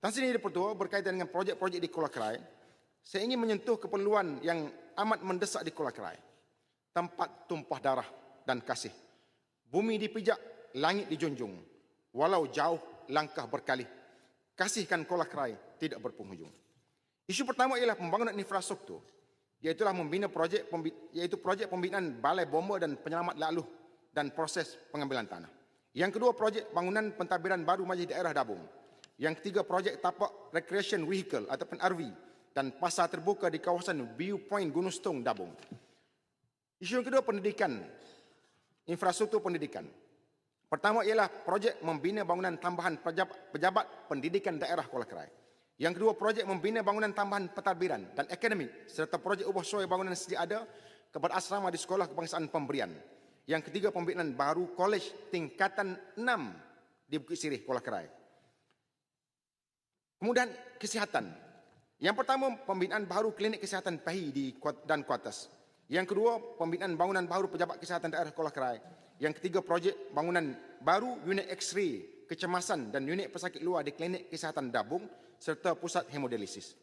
Tan Sri Pertua berkaitan dengan projek-projek di Kuala Kerai, saya ingin menyentuh keperluan yang amat mendesak di Kuala Kerai. Tempat tumpah darah dan kasih. Bumi dipijak, langit dijunjung. Walau jauh langkah berkali. Kasihkan Kuala Kerai tidak berpenghujung. Isu pertama ialah pembangunan infrastruktur. Iaitulah membina projek iaitu projek pembinaan balai bomba dan penyelamat laluh dan proses pengambilan tanah. Yang kedua projek bangunan pentadbiran baru majlis daerah Dabung. Yang ketiga, projek tapak recreation vehicle ataupun RV dan pasar terbuka di kawasan Viewpoint Gunung Stong, Dabung. Isu yang kedua, pendidikan. Infrastruktur pendidikan. Pertama ialah projek membina bangunan tambahan pejabat, pejabat pendidikan daerah Kuala Kerai. Yang kedua, projek membina bangunan tambahan pentadbiran dan akademik serta projek ubah suai bangunan sedia ada kepada asrama di sekolah kebangsaan pemberian. Yang ketiga, pembinaan baru kolej tingkatan 6 di Bukit Sirih, Kuala Kerai. Kemudian kesihatan. Yang pertama, pembinaan baru klinik kesihatan PAHI di dan Kuartas. Yang kedua, pembinaan bangunan baru pejabat kesihatan daerah Kuala Kerai. Yang ketiga, projek bangunan baru unit X-ray kecemasan dan unit pesakit luar di klinik kesihatan Dabung serta pusat hemodialisis.